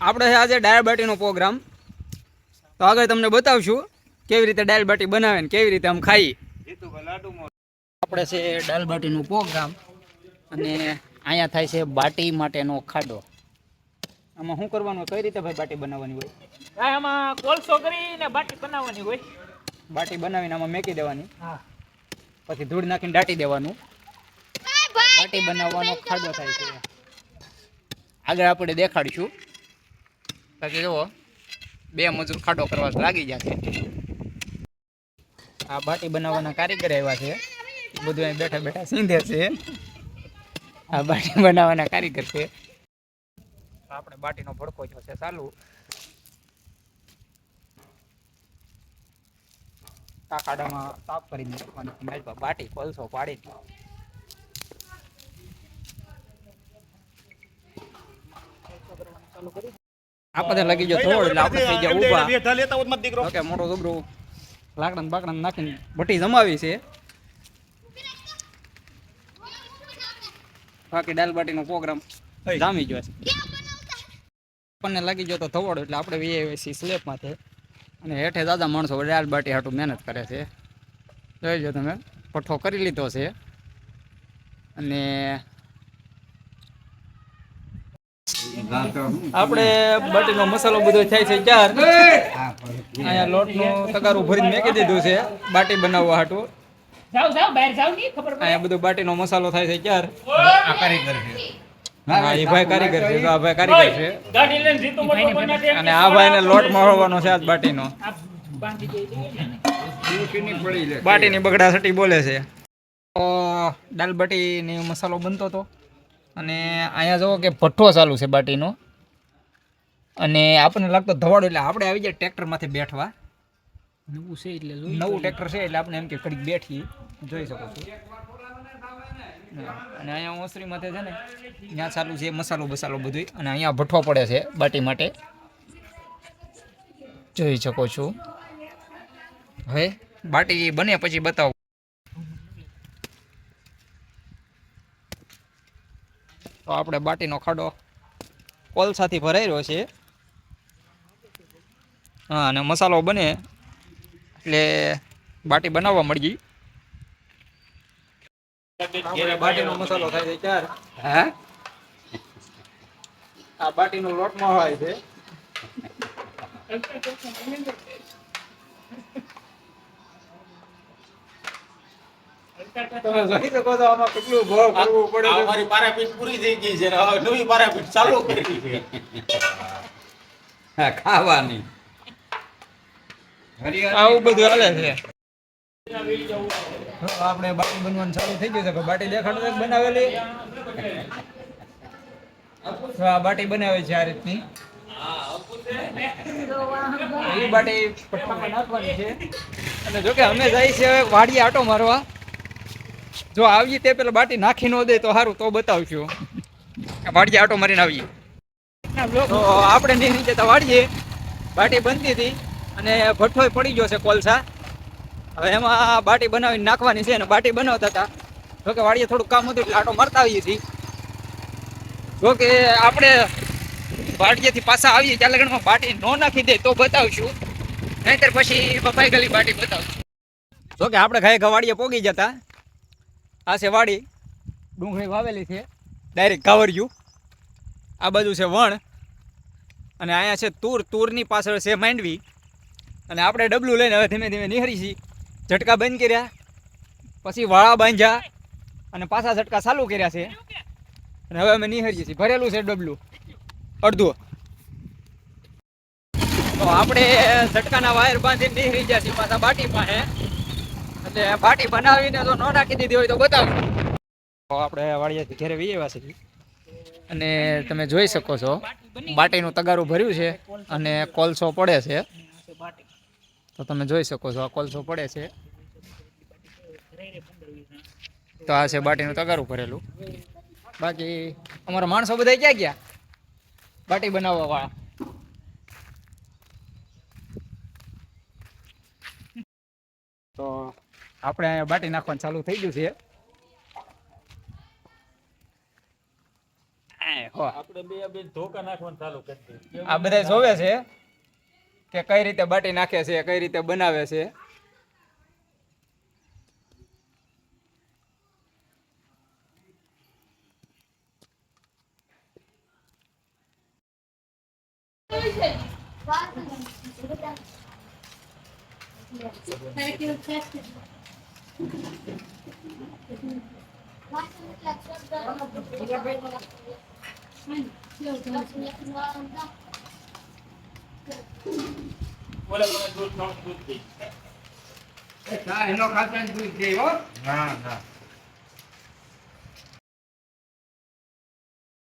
આપણે છે આજે દાળ બાટીનો પ્રોગ્રામ. તો આગળ તમને બતાવશું કેવી રીતે દાળ બાટી બનાવે ને કેવી રીતે આમ ખાઈ આપણે છે દાળ બાટીનો પ્રોગ્રામ અને અહીંયા થાય છે બાટી માટેનો ખાડો. આમાં શું કરવાનું કઈ રીતે ભાઈ બાટી બનાવવાની હોય? આમાં કોલસો કરીને બાટી બનાવવાની હોય. બાટી બનાવીને આમાં મેકી દેવાની. હા. પછી ધૂળ નાખીને દાટી દેવાનું. બાટી બનાવવાનો ખાડો થાય છે. આગળ આપણે દેખાડીશું. બાકી જુઓ, બે મજૂર ખાડો કરવા લાગી ગયા છે. આ બાટી બનાવવાના કારીગર આવ્યા છે. બધું અહીં બેઠા બેઠા સીંધે છે. આ બાટી બનાવવાના કારીગર છે. આપણે બાટીનો ભડકો જો છે ચાલુ. આ ખાડામાં સાફ કરી નાખવાની બાટી કોલસો પાડી આપણે લાગી ગયો થોડો એટલે આપણે થઈ ગયા ઊભા. ઓકે મોટો દુબરો લાકડા બાકડા નાખીને ભઠ્ઠી જમાવી છે. બાકી દાલ બાટીનો પ્રોગ્રામ જામી ગયો છે. આપણને લાગી ગયો તો થવડ એટલે આપણે વીએ સ્લેબ માથે અને હેઠે દાદા માણસો દાલ બાટી હાટું મહેનત કરે છે. જોઈ જો તમે પઠ્ઠો કરી લીધો છે. અને આપણે બાટીનો મસાલો બધો થાય છે ચાર. અહીંયા લોટનું તગારું ભરીને મેકી દીધું છે. બાટી બનાવવા હાટું. જાવ જાવ બહાર જાવની ખબર પડે. અહીંયા બધો બાટીનો મસાલો થાય છે ચાર. આ કારીગર છે. હા એ ભાઈ કારીગર છે તો આ ભાઈ કારીગર છે. અને આ ભાઈને લોટ મળવાનો છે આજ બાટીનો. બાટીની બગડા સટી બોલે છે. તો દાલ બાટીની મસાલો બનતો હતો અને અહીંયા જુઓ કે ભઠ્ઠો ચાલુ છે બાટીનો. અને આપણને લાગતો ધવાડો એટલે આપણે આવી જાય ટ્રેક્ટરમાંથી બેઠવા. નવું છે એટલે નવું ટ્રેક્ટર છે એટલે આપણે એમ કે કડીક બેઠી જોઈ શકો છો. અને અહીંયા ઓસરી માથે છે ને ત્યાં ચાલુ છે મસાલો બસાલો બધું અને અહીંયા ભઠ્ઠો પડે છે બાટી માટે. જોઈ શકો છો. હવે બાટી બને પછી બતાવો. તો આપણે બાટીનો ખાડો કોલસાથી ભરાઈ રહ્યો છે. હા અને મસાલો બને એટલે બાટી બનાવવા મળી ગઈ બાટીનો મસાલો થાય છે ચાર. હે? આ બાટીનો લોટમાં હોય છે. તમે જોઈ શકો છો આમાં કેટલું ભાવ કરવું પડે અમારી પારાપીઠ પૂરી થઈ ગઈ છે હવે નવી પારાપીઠ ચાલુ કરી છે ખાવાની આવું બધું હાલે છે આપણે બાટી બનવાનું ચાલુ થઈ ગયું છે. બાટી દેખાડો એક બનાવેલી આ બાટી બનાવે છે આ રીતની. એ બાટી પટ્ટામાં નાખવાની છે અને જોકે અમે જાય છે વાડી આટો મારવા જો આવીએ તે પેલા બાટી નાખી ન દે તો સારું તો બતાવશું વાડીએ આટો મારીને આવીએ. આપણે નહીં નીચે તો વાડીએ. બાટી બનતી હતી અને ભઠ્ઠો પડી ગયો છે કોલસા. હવે એમાં બાટી બનાવીને નાખવાની છે અને બાટી બનાવતા હતા. જો કે વાડીએ થોડું કામ હતું એટલે આટો મારતા આવીએ છીએ. જો કે આપણે વાડીએથી પાછા આવીએ ત્યાં લગ્નમાં બાટી ન નાખી દે તો બતાવશું. નહીતર પછી બપાઈ ગલી બાટી બતાવશું. જો કે આપણે ખાઈ વાડીએ પોગી જતા. આ છે વાડી. ડુંગળી વાવેલી છે. ડાયરેક્ટ કાવરિયું આ બાજુ છે વણ. અને અહીંયા છે તુર. તુરની પાછળ છે માંડવી. અને આપણે ડબલું લઈને હવે ધીમે ધીમે નિહરી છીએ ઝટકા બંધ કર્યા. પછી વાળા બાંધ્યા. અને પાછા ઝટકા ચાલુ કર્યા છે. અને હવે અમે નિહરીએ છીએ. ભરેલું છે ડબલું. અડધું. તો આપણે ઝટકાના વાયર બાંધીને નિહરી ગયા છીએ પાછા બાટી પાસે. એટલે બાટી બનાવીને તો ન નાખી દીધી હોય તો બતાવો. તો આપણે વાળિયાથી ઘરે વી આવ્યા છીએ. અને તમે જોઈ શકો છો બાટીનું તગારું ભર્યું છે અને કોલસો પડે છે. તો તમે જોઈ શકો છો આ કોલસો પડે છે. તો આ છે બાટીનું તગારું ભરેલું. બાકી અમારા માણસો બધા ક્યાં ગયા? બાટી બનાવવા વાળા તો આપણે અહીંયા બાટી નાખવાનું ચાલુ થઈ ગયું છે. આય હો. આપણે બે બે ધોકા નાખવાનું ચાલુ કરી દઈએ. આ બધા જોવે છે કે કઈ રીતે બાટી નાખે છે કઈ રીતે બનાવે છે. બોલે બોલે દૂધ નો દૂધ દે એનો ખાતા દૂધ દે હો. ના ના.